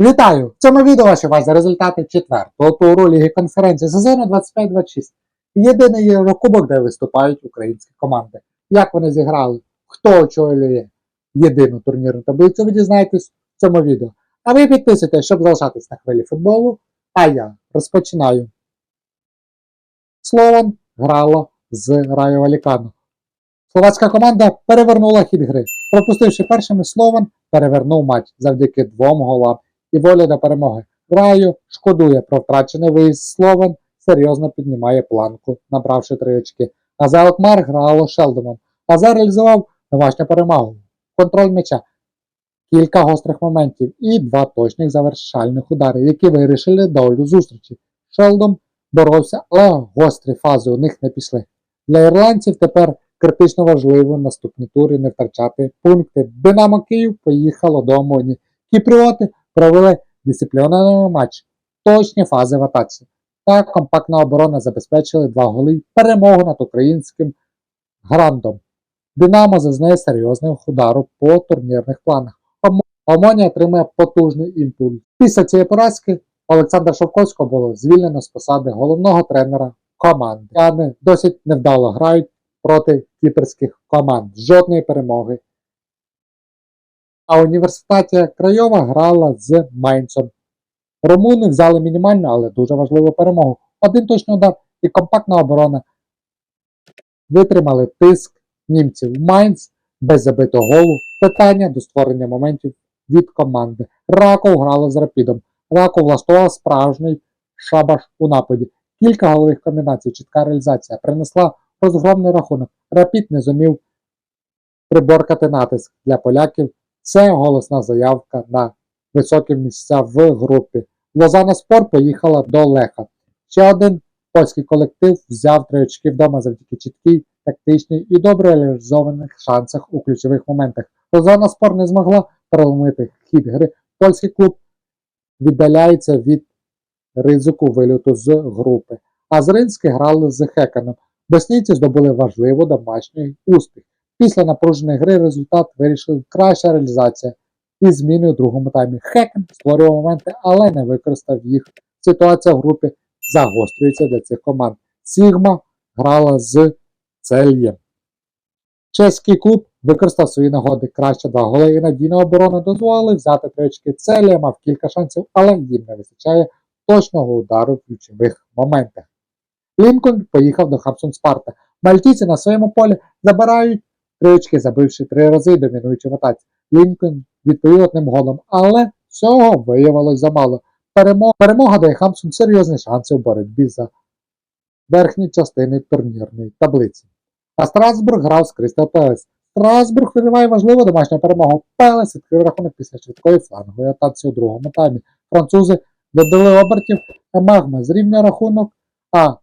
Вітаю! В цьому відео ваші увазі результати четвертого туру Ліги конференції сезону 25-26. Єдиний Єврокубок, де виступають українські команди. Як вони зіграли, хто очолює єдину турнірну таблицю, ви дізнаєтесь в цьому відео. А ви підписуйтесь, щоб залишатись на хвилі футболу. А я розпочинаю. Слован грало з Райо Валікано. Словацька команда перевернула хід гри. Пропустивши першими Слован, перевернув матч завдяки двом голам і воля до перемоги. Раю шкодує про втрачений виїзд Словен, серйозно піднімає планку, набравши три очки. А за Алкмар грало Шелдоном. Азар реалізував домашню перемогу. Контроль м'яча. Кілька гострих моментів і два точних завершальних удари, які вирішили долю зустрічі. Шелдон боровся, але гострі фази у них не пішли. Для ірландців тепер критично важливо наступні тури не втрачати пункти. Динамо Київ поїхало до Омоні. Кіпріоти провели дисциплінований матч, точні фази в атаці. Та компактна оборона забезпечили два голи перемогу над українським грандом. Динамо зазнає серйозного удару по турнірних планах. Омо- Омоні отримає потужний імпульс. Після цієї поразки Олександра Шовковського було звільнено з посади головного тренера команди. Вони досить невдало грають проти кіперських команд. Жодної перемоги. А університетія Крайова грала з Майнцем. Румуни взяли мінімальну, але дуже важливу перемогу. Один точний удар і компактна оборона витримали тиск німців. Майнц без забитого голу. Питання до створення моментів від команди. Раков грала з Рапідом. Раков влаштував справжній шабаш у нападі. Кілька голових комбінацій, чітка реалізація принесла розгромний рахунок. Рапід не зумів приборкати натиск для поляків. Це голосна заявка на високі місця в групі. Лозана Спор поїхала до Леха. Ще один польський колектив взяв три очки вдома завдяки чіткій, тактичній і добре реалізованих шансах у ключових моментах. Лозана Спор не змогла переломити хід гри. Польський клуб віддаляється від ризику виліту з групи. А Зринські грали з Хеканом. Боснійці здобули важливу домашній успіх. Після напруженої гри результат вирішив краща реалізація і зміни у другому таймі. Хекен створював моменти, але не використав їх. Ситуація в групі загострюється для цих команд. Сігма грала з Цельєм. Чеський клуб використав свої нагоди краще два голи і надійна оборона дозволили взяти три очки. Целія мав кілька шансів, але їм не вистачає точного удару в ключових моментах. Лінкольн поїхав до Хамсон Спарта. Мальтійці на своєму полі забирають три очки, забивши три рази, домінуючи в атаці. Лінкольн відповів одним голом, але цього виявилось замало. Перемога, перемога дає Хамсон серйозні шанси у боротьбі за верхні частини турнірної таблиці. А Страсбург грав з Кристал Пелес. Страсбург вириває важливу домашню перемогу. Пелес відкрив рахунок після швидкої флангової атаці у другому таймі. Французи додали обертів, Магма зрівняв рахунок, а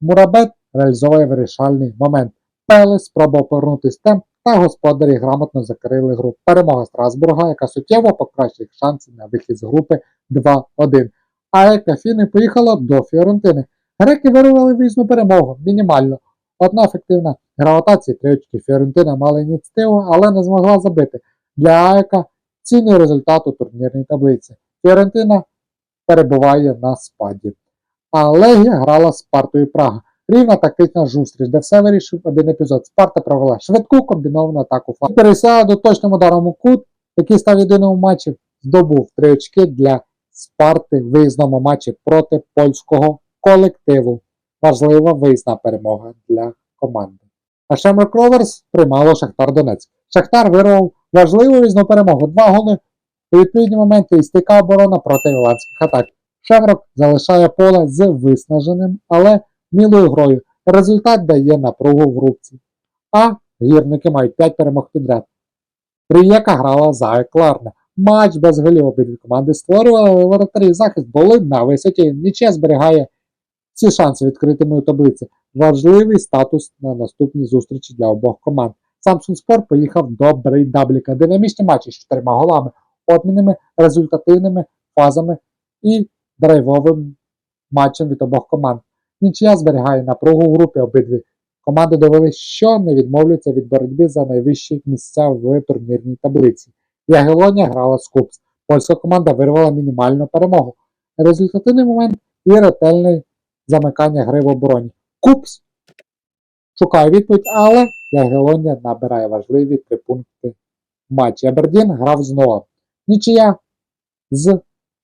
Мурабет реалізовує вирішальний момент. Пелес спробував повернутися темп, та господарі грамотно закрили гру. Перемога Страсбурга, яка суттєво покращить шанси на вихід з групи 2-1. А Екафіни поїхала до Фіорентини. Греки вирвали виїзну перемогу, мінімально. Одна ефективна гра атаці, три очки Фіорентина мала ініціативу, але не змогла забити. Для АЕКа цінний результат у турнірній таблиці. Фіорентина перебуває на спаді. А Легія грала з Спартою Прага. Рівна тактична зустріч, де все вирішив один епізод. Спарта провела швидку комбіновану атаку флангу. Пересяла до точним ударом у кут, який став єдиним у матчі, здобув три очки для Спарти в виїзному матчі проти польського колективу. Важлива виїзна перемога для команди. А Шемрок Роверс приймало Шахтар Донецьк. Шахтар вирвав важливу виїзну перемогу. Два голи у відповідні моменти і стійка оборона проти ірландських атак. Шемрок залишає поле з виснаженим, але мілою грою. Результат дає напругу в рубці. А гірники мають 5 перемог підряд. Рієка грала за Екларне. Матч без голів обидві команди створювали, але воротарі захист були на висоті. Нічия зберігає всі шанси відкритими у таблиці. Важливий статус на наступній зустрічі для обох команд. Самсун Спорт поїхав до Брейдабліка. Динамічні матчі з чотирма голами, обмінними результативними фазами і драйвовим матчем від обох команд. Нічия зберігає напругу групі обидві. Команди довели, що не відмовляться від боротьби за найвищі місця в турнірній таблиці. Ягелоня грала з Купс. Польська команда вирвала мінімальну перемогу. Результативний момент і ретельне замикання гри в обороні. Купс шукає відповідь, але Ягелонія набирає важливі три пункти в матчі. Абердін грав знову. Нічия з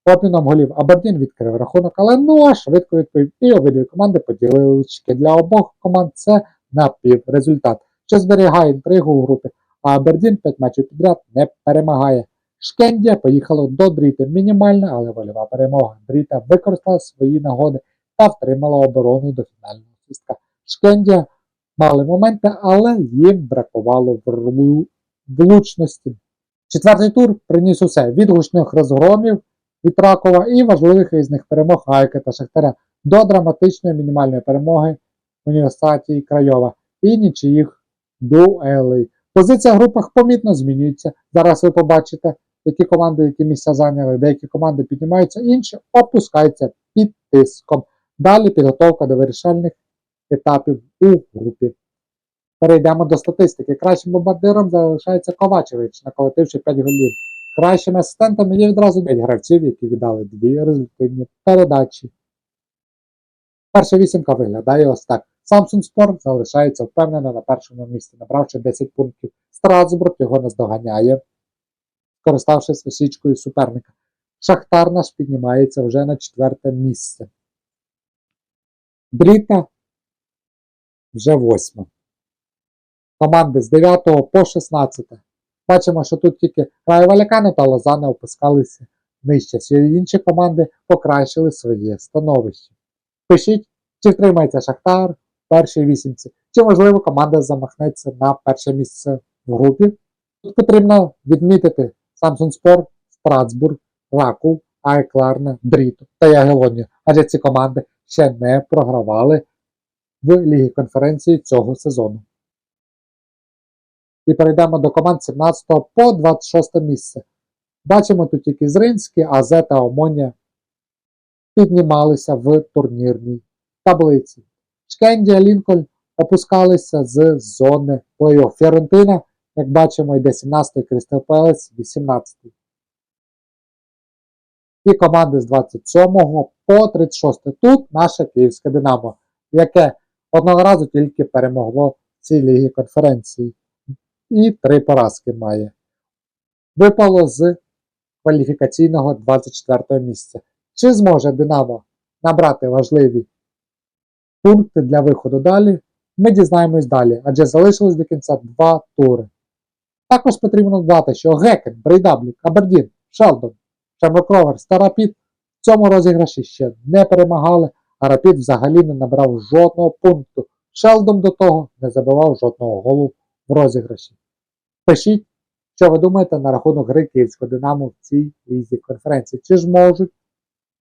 опіном голів. Абердін відкрив рахунок, але Ноа швидко відповів. І обидві команди поділили очки. Для обох команд це напіврезультат, що зберігає інтригу у групі. А Абердін 5 матчів підряд не перемагає. Шкендія поїхало до Дріти. Мінімальна, але вольова перемога. Дріта використала свої нагоди та втримала оборону до фінального свистка. Шкендія мали моменти, але їм бракувало влучності. Четвертий тур приніс усе від гучних розгромів від Ракова і важливих різних перемог Айка та Шахтаря до драматичної мінімальної перемоги університеті Крайова і нічиїх дуелей. Позиція в групах помітно змінюється. Зараз ви побачите, які команди, які місця зайняли, деякі команди піднімаються, інші опускаються під тиском. Далі підготовка до вирішальних етапів у групі. Перейдемо до статистики. Кращим бомбардиром залишається Ковачевич, наколотивши 5 голів. Кращими асистентами є відразу 5 гравців, які віддали дві результативні передачі. Перша вісімка виглядає ось так. Samsung Sport залишається впевнено на першому місці, набравши 10 пунктів. Страсбург його наздоганяє, скориставшись осічкою суперника. Шахтар наш піднімається вже на четверте місце. Бріта вже восьма. Команди з 9 по 16. Бачимо, що тут тільки Рай Валякани та Лозана опускалися нижче. Всі інші команди покращили своє становище. Пишіть, чи втримається Шахтар в першій вісімці, чи можливо команда замахнеться на перше місце в групі. Тут потрібно відмітити Samsung Sport, Страсбург, Ракул, Айкларне, Бріту та Ягелонію, адже ці команди ще не програвали в Лігі конференції цього сезону. І перейдемо до команд 17 по 26 місце. Бачимо тут тільки Зринський, АЗ та Омонія піднімалися в турнірній таблиці. Шкендія, Лінкольн опускалися з зони плей-офф. Фіорентина, як бачимо, йде 17-й, Крістал Пелес 18-й. І команди з 27 по 36. Тут наше Київське Динамо, яке одного разу тільки перемогло в цій лігі конференції. І три поразки має. Випало з кваліфікаційного 24 місця. Чи зможе Динамо набрати важливі пункти для виходу далі? Ми дізнаємось далі, адже залишилось до кінця два тури. Також потрібно додати, що Гекен, Брейдаблік, Абердін, Шелдон, Шемрок Роверс та Рапід в цьому розіграші ще не перемагали, а Рапід взагалі не набрав жодного пункту. Шелдон до того не забивав жодного голу в розіграші. Пишіть, що ви думаєте на рахунок гри Київського Динамо в цій лізі конференції. Чи ж можуть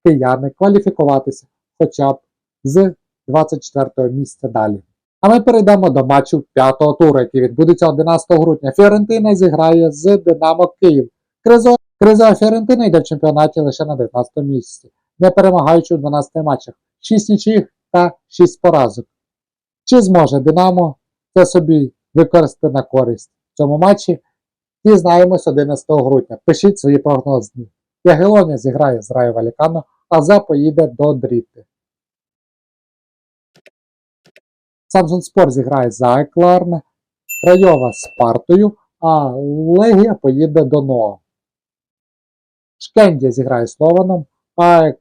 кияни кваліфікуватися хоча б з 24 місця далі? А ми перейдемо до матчу п'ятого туру, який відбудеться 11 грудня. Фіорентина зіграє з Динамо Київ. Кризо... Кризова Фіорентина йде в чемпіонаті лише на 19 місці, не перемагаючи у 12 матчах, 6 нічиїх та 6 поразок. Чи зможе Динамо це собі використати на користь цьому матчі? Дізнаємось 11 грудня. Пишіть свої прогнози. Ягелоня зіграє з Раю Валікано, а Зе поїде до Дріти. Самсон Спор зіграє за Екларне, Крайова з Партою, а Легія поїде до Ноа. Шкендія зіграє з Лованом, Аек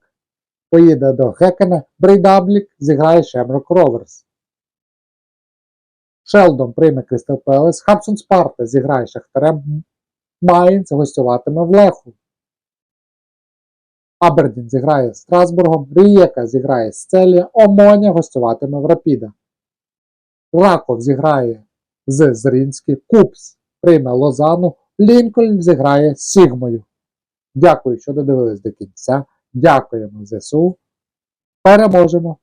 поїде до Хекена, Брейдаблік зіграє Шемрок Роверс. Шелдон прийме Кристал Пелес, Хабсон Спарта зіграє Шахтарем, Майнц гостюватиме в Леху. Абердін зіграє з Страсбургом, Рієка зіграє з Целія, Омоня гостюватиме в Рапіда. Раков зіграє з Зрінський, Купс прийме Лозану, Лінкольн зіграє з Сігмою. Дякую, що додивились до кінця. Дякуємо ЗСУ. Переможемо!